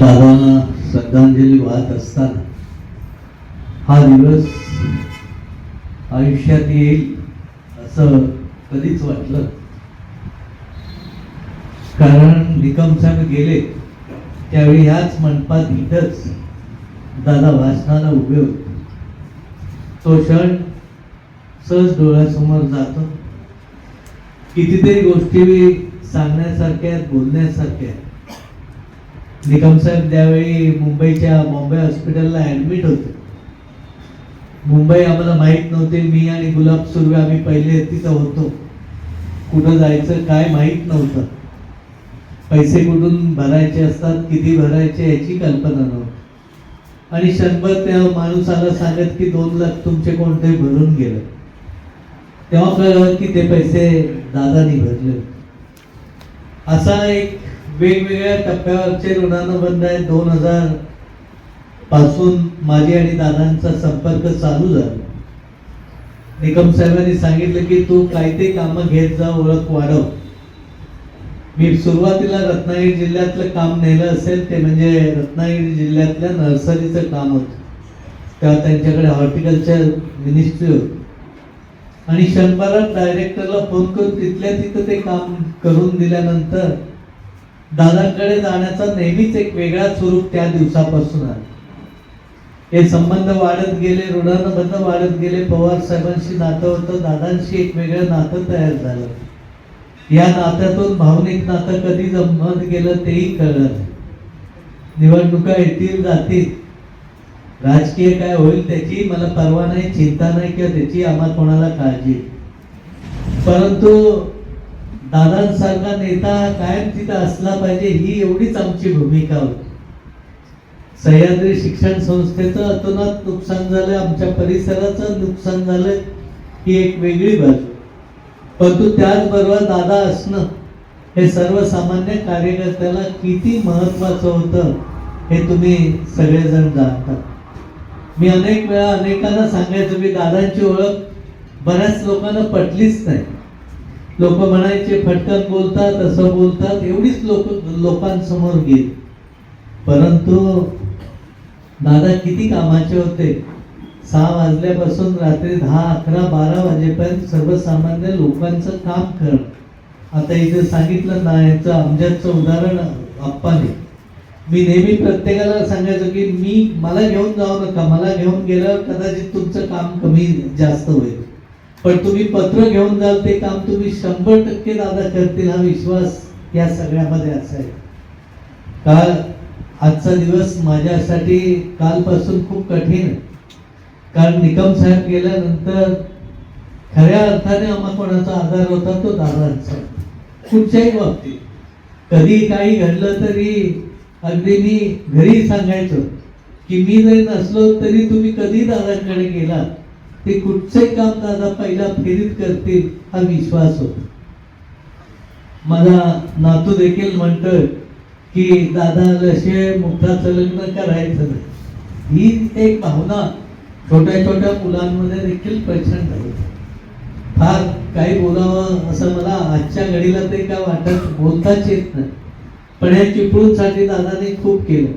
बाबांना श्रद्धांजली वाहत असताना हा दिवस आयुष्यात येईल असं कधीच वाटलं कारण निकम साहेब गेले त्यावेळी ह्याच मंडपात इथंच दादा भाषणाला उभे होते. तो क्षण सहज डोळ्यासमोर जातो. कितीतरी गोष्टी सांगण्यासारख्या आहेत बोलण्यासारख्या आहेत. निकम साहेब त्यावेळी मुंबईच्या बॉम्बे हॉस्पिटलला ऍडमिट होते. मुंबई आम्हाला माहीत नव्हते मी आणि गुलाब सुर्वे आम्ही पहिले तिथं होतो. कुठं जायचं काय माहीत नव्हतं. पैसे कुठून भरायचे असतात किती भरायचे याची कल्पना नव्हती. आणि शंभर त्या माणूस आला सांगत की दोन लाख तुमचे कोणते भरून गेलं. तेव्हा कळलं की ते पैसे दादानी भरले असा एक वेगवेगळ्या टप्प्यावरचे ऋणानुबंध आहे दोन हजारपासून माझी आणि दादांचा संपर्क चालू झाला. निकम साहेबांनी सांगितलं की तू काय ते कामं घेत जा ओळख वाढव. मी सुरुवातीला रत्नागिरी जिल्ह्यातलं काम नेलं असेल ते म्हणजे रत्नागिरी जिल्ह्यातल्या नर्सरीचं काम होतं. तेव्हा त्यांच्याकडे हॉर्टिकल्चर मिनिस्ट्री होती. आणि शंभरात डायरेक्टरला फोन करून तिथल्या तिथं ते काम करून दिल्यानंतर दादांकडे जाण्याचा नेहमीच एक वेगळा स्वरूप त्या दिवसापासून आला हे संबंध वाढत गेले ऋणानुबंध वाढत गेले पवार साहेबांशी नातं होतं दादांशी एक वेगळं नातं तयार झालं. या नात्यातून भावनिक नातं कधी जमत गेलं तेही कळलं निवडणुका येतील जातील. राजकीय काय होईल त्याची मला परवा नाही चिंता नाही किंवा त्याची आम्हाला कोणाला काळजी परंतु दादांसारखा नेता कायम तिथं असला पाहिजे ही एवढीच आमची भूमिका होती. सह्याद्री शिक्षण संस्थेचं अतोनात नुकसान झालं आमच्या परिसराचं नुकसान झालं ही एक वेगळी बाजू. परंतु त्याचबरोबर दादा असणं हे सर्वसामान्य कार्यकर्त्याला किती महत्वाचं होतं हे तुम्ही सगळेजण जाणता. मी अनेक वेळा अनेकांना सांगायचो मी दादांची ओळख बऱ्याच लोकांना पटलीच नाही. लोक म्हणायचे फटकन बोलतात असं बोलतात. एवढीच लोक लोकांसमोर गेली. परंतु दादा किती कामाचे होते. सहा वाजल्यापासून रात्री दहा अकरा बारा वाजेपर्यंत सर्वसामान्य लोकांचं काम करणं. आता इथे सांगितलं ना याचं अमजदचं उदाहरण आप्पाने. मी नेहमी प्रत्येकाला सांगायचो की मी मला घेऊन जाऊ नका. मला घेऊन गेल्यावर कदाचित तुमचं काम कमी जास्त होईल. पण तुम्ही पत्र घेऊन जाल ते काम तुम्ही शंभर टक्के दादा करतील हा विश्वास या सगळ्यामध्ये असायचा काल आजचा दिवस माझ्यासाठी कालपासून खूप कठीण कारण निकम साहेब गेल्यानंतर खऱ्या अर्थाने आम्हा कोणाचा आधार होता तो दादांचा. कुठच्याही बाबतीत. कधी काही घडलं तरी अगदी मी घरी सांगायचो की मी जरी नसलो तरी तुम्ही कधी दादांकडे गेलात? ते कुठचंही काम दादा पहिला फेरीत करतील हा विश्वास होता. मला नातू देखील म्हणतोय की दादा लशे मुक्ताचं लग्न करायचं नाही? ही एक भावना छोट्या छोट्या मुलांमध्ये देखील प्रचंड आहे. फार काही बोलावं असं मला आजच्या घडीला ते काय वाटत बोलताच येत नाही. पण या चिपळूणसाठी दादाने खूप केलं.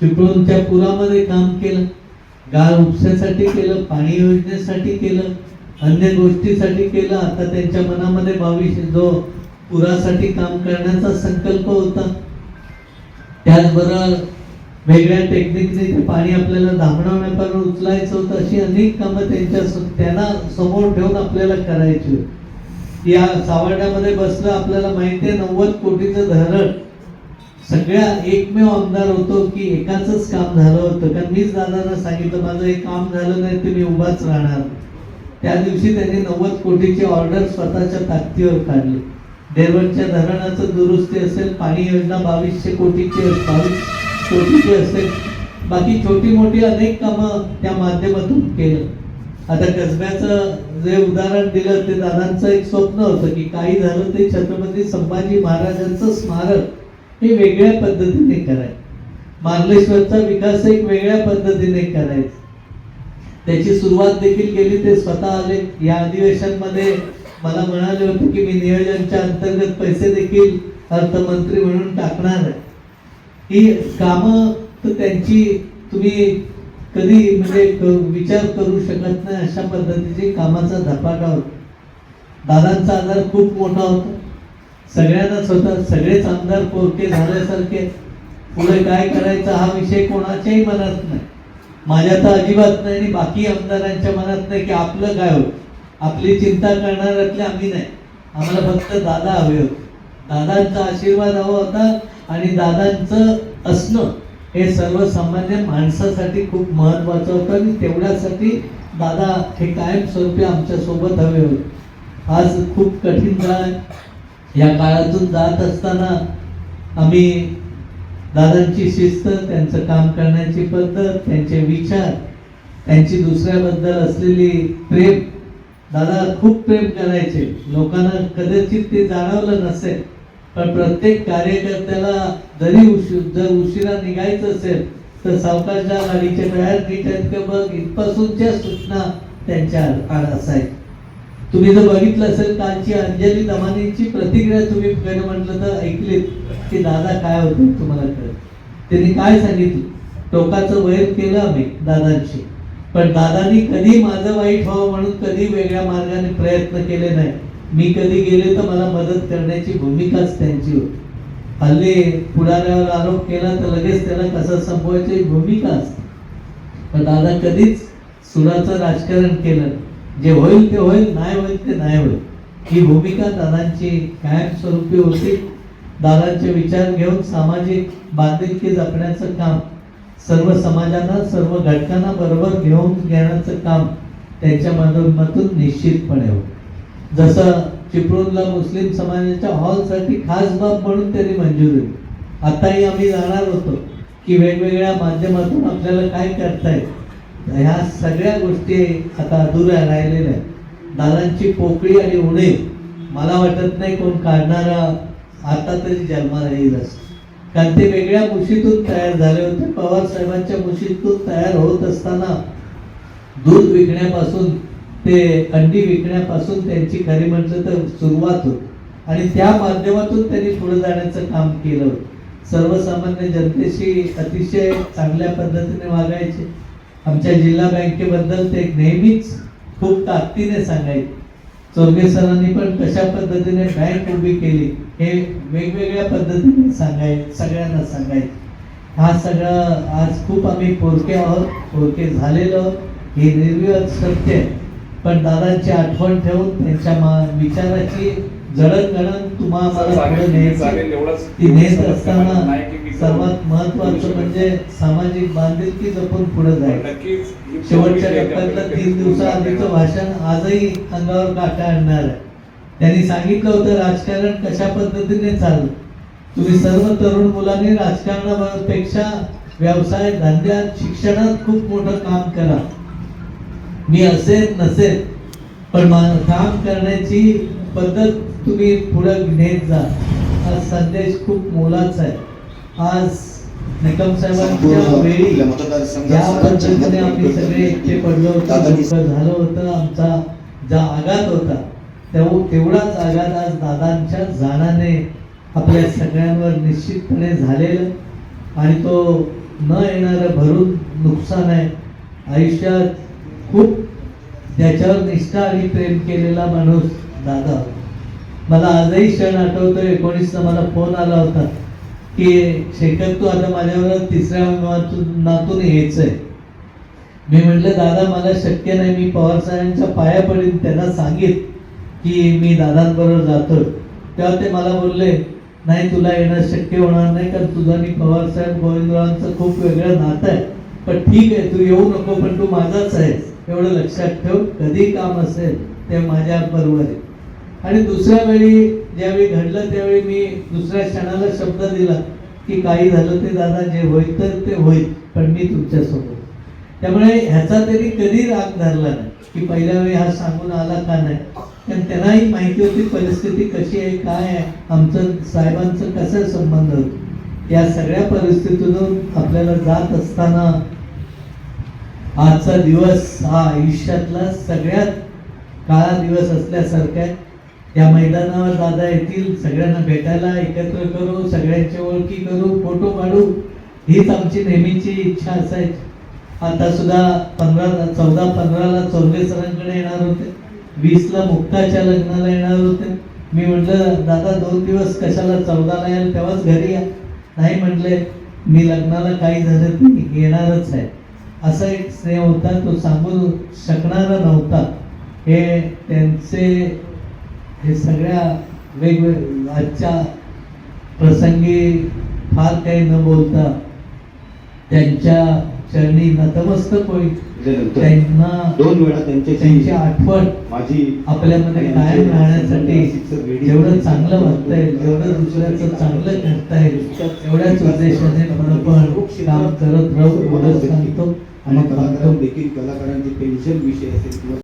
चिपळूणच्या पुरामध्ये काम केलं. गाळ उपसासाठी केलं पाणी योजनेसाठी केलं अन्य गोष्टीसाठी केलं. आता त्यांच्या मनामध्ये बावीस जो पुरासाठी काम करण्याचा संकल्प होता. त्याचबरोबर वेगळ्या टेक्निकने ते पाणी आपल्याला धामणवण्यापर्यंत उचलायचं होतं. अशी अनेक कामं त्यांच्या त्यांना समोर ठेवून आपल्याला करायची होती. या सावर्ड्यामध्ये बसलं आपल्याला माहिती आहे नव्वद कोटीचं धरण सगळ्या एकमेव आमदार होतो की एकाच काम झालं होतं. कारण मीच दादांना सांगितलं माझं हे काम झालं नाही ते मी उभाच राहणार. त्या दिवशी त्यांनी नव्वद कोटीची ऑर्डर स्वतःच्या ताकदीवर काढली. देरवडच्या धरणाचं दुरुस्ती असेल पाणी योजना बावीसशे कोटीची बावीस कोटीची असेल. बाकी छोटी मोठी अनेक कामं त्या माध्यमातून केलं. आता कसब्याचं जे उदाहरण दिलं ते दादांचं एक स्वप्न होतं की काही झालं ते छत्रपती संभाजी महाराजांचं स्मारक हे वेगळ्या पद्धतीने करायचं. मार्लेश्वरचा विकास एक वेगळ्या पद्धतीने करायचा. त्याची सुरुवात देखील केली ते स्वतः आले. या अधिवेशनमध्ये मला म्हणाले होते की मी नियोजनच्या अंतर्गत पैसे देखील अर्थमंत्री म्हणून टाकणार आहे. ही कामं तर त्यांची तुम्ही कधी म्हणजे क- विचार करू शकत नाही अशा पद्धतीची कामाचा झपाटा होता. दादांचा आधार खूप मोठा होता. सगळ्यांनाच होतात सगळेच आमदार पोरके झाल्यासारखे. पुढे काय करायचं हा विषय कोणाच्याही मनात नाही. माझ्या तर अजिबात नाही आणि बाकी आमदारांच्या मनात नाही की आपलं काय होत. आपली चिंता करणाऱ्यातले आम्ही नाही. आम्हाला फक्त दादा हवे होते. दादांचा आशीर्वाद हवा होता आणि दादांचं असणं हे सर्वसामान्य माणसासाठी खूप महत्वाचं होतं आणि तेवढ्यासाठी दादा हे कायमस्वरूपी आमच्यासोबत हवे होते. आज खूप कठीण काळ या काळातून जात असताना आम्ही दादांची शिस्त त्यांचं काम करण्याची पद्धत त्यांचे विचार त्यांची दुसऱ्याबद्दल असलेली प्रेम दादा खूप प्रेम करायचे. लोकांना कदाचित ते जाणवलं नसेल पण प्रत्येक कार्यकर्त्याला जरी उशीर जर उशिरा निघायचं असेल तर सावकाशच्या गाडीच्या तयार नीट बघ इथपासूनच्या सूचना त्यांच्या आड असायच्या. तुम्ही जर बघितलं असेल कालची अंजली दमानींची प्रतिक्रिया तुम्ही खरं म्हटलं तर ऐकलीत की दादा काय होते तुम्हाला कळत त्यांनी काय सांगितलं? टोकाचं वैर केलं आम्ही दादांशी. पण दादानी कधी माझं वाईट व्हावं म्हणून कधी वेगळ्या मार्गाने प्रयत्न केले नाही. मी कधी गेले तर मला मदत करण्याची भूमिकाच त्यांची होती. हल्ली पुढाऱ्यावर आरोप केला तर लगेच त्याला कसं संपवायची भूमिका असते. पण दादा कधीच सुराचं राजकारण केलं नाही. जे होईल ते होईल नाही होईल ते नाही होईल. ही भूमिका दादांची कायमस्वरूपी होती. दादांचे विचार घेऊन सामाजिक बांधिलकी जपण्याचं काम सर्व समाजांना सर्व घटकांना बरोबर घेऊन घेण्याचं काम त्यांच्या माध्यमातून निश्चितपणे होतं. जसं चिपळूणला मुस्लिम समाजाच्या हॉलसाठी खास बाब म्हणून त्यांनी मंजुरी आताही आम्ही जाणार होतो की वेगवेगळ्या माध्यमातून आपल्याला काय करता येईल? ह्या सगळ्या गोष्टी आता दूर राहिलेल्या दालांची दादांची पोकळी आणि उणे मला वाटत नाही कोण काढणारा आता तरी जन्माला येईल असं कारण ते वेगळ्या मुशीतून तयार झाले होते. पवार साहेबांच्या मुशीतून तयार होत असताना दूध विकण्यापासून ते अंडी विकण्यापासून त्यांची खरी म्हटलं तर सुरुवात होती. आणि त्या माध्यमातून त्यांनी पुढे जाण्याचं काम केलं सर्वसामान्य जनतेशी अतिशय चांगल्या पद्धतीने वागायचे. आमच्या जिल्हा बँकेबद्दल ते नेहमीच खूप ताकदीने सांगायचे चोरगे सरांनी पण कशा पद्धतीने बँक उभी केली हे वेगवेगळ्या पद्धतीने सांगाय सगळ्यांना सांगायचे हा सगळा आज खूप आम्ही पोरके आहोत पोरके झालेलो आहोत. हे निर्विवाद सत्य आहे पण दादांची आठवण ठेवून त्यांच्या मा- विचाराची जडणघडण तुम्हा मला पुढे न्यायची ती नेत असताना सर्वात महत्वाचं म्हणजे सामाजिक बांधिलकी जपून पुढे जायचं शेवटच्या टप्प्यातलं तीन दिवसाआधीचं भाषण आजही अंगावर काटा आणणार आहे. त्यांनी सांगितलं होतं राजकारण कशा पद्धतीने चाललं? तुम्ही सर्व तरुण मुलांनी राजकारणापेक्षा व्यवसाय धंद्यात शिक्षणात खूप मोठं काम करा. मी असेल नसेल पण काम करण्याची पद्धत तुम्ही पुढे नेत जा. हा संदेश खूप मोलाचा आहे. आज निकम साहेबांच्या वेळी ज्या पद्धतीने आम्ही सगळे एकटे पडलो होतो. झालं होतं. आमचा जो आघात होता तेव- तेवढाच आघात आज दादांच्या जाण्याने आपल्या सगळ्यांवर निश्चितपणे झालेलं. आणि तो न येणारं भरून नुकसान आहे. आयुष्यात खूप त्याच्यावर निष्ठा आणि प्रेम केलेला माणूस दादा होता. मला आजही क्षण आठवतो एकोणीसला मला फोन आला होता की शेखर तू आता माझ्यावर तिसऱ्या अंगातून नातून यायचंय. मी म्हटलं दादा मला शक्य नाही. मी पवार साहेबांच्या पाया पडीन. त्यांना सांगित की मी दादांबरोबर जातो तेव्हा ते मला बोलले नाही तुला येणं शक्य होणार नाही कारण तुझं आणि पवार साहेब गोविंदरावांचं खूप वेगळं नातं आहे. पण ठीक आहे तू येऊ नको पण तू माझाच आहेस. एवढं लक्षात ठेव. कधी काम असेल ते माझ्या बरोबर आहे. आणि दुसऱ्या वेळी ज्यावेळी घडलं त्यावेळी मी दुसऱ्या क्षणाला शब्द दिला की काही झालं ते दादा जे होईल तर ते होईल पण मी तुमच्यासोबत. त्यामुळे ह्याचा तरी कधी राग धरला नाही की पहिल्या वेळी हा सांगून आला का नाही? कारण त्यांनाही माहिती होती परिस्थिती कशी आहे काय आहे आमचं साहेबांचं कसं संबंध होतो. या सगळ्या परिस्थितीतून आपल्याला जात असताना आजचा दिवस हा आयुष्यातला सगळ्यात काळा दिवस असल्यासारखा आहे. या मैदानावर दादा येतील. सगळ्यांना भेटायला एकत्र करू सगळ्यांची ओळखी करू फोटो काढू. हीच आमची नेहमीची इच्छा असायची. आता सुद्धा पंधरा चौदा पंधराला चौरे सरांकडे येणार होते. वीसला मुक्ताच्या लग्नाला येणार होते. मी म्हटलं दादा दोन दिवस कशाला चौदाला याल? तेव्हाच घरी या. नाही म्हटले मी लग्नाला काही झालं नाही येणारच आहे. असा एक स्नेह होता तो सांगू शकणारा नव्हता. हे त्यांचे हे सगळ्या वेगवेग आजच्या प्रसंगी फार काही न बोलता त्यांच्या चरणी नतमस्तक होईल. त्यांना दोन वेळा त्यांच्याशी त्यांची आठवण माझी आपल्यामध्ये कायम राहण्यासाठी जेवढं चांगलं वागता येईल जेवढं दुसऱ्याचं चांगलं करता येईल एवढ्याच उद्देशाने आपण पण काम करत राहू एवढंच सांगतो आणि. देखील कलाकारांचे पेन्शन विषय असेल किंवा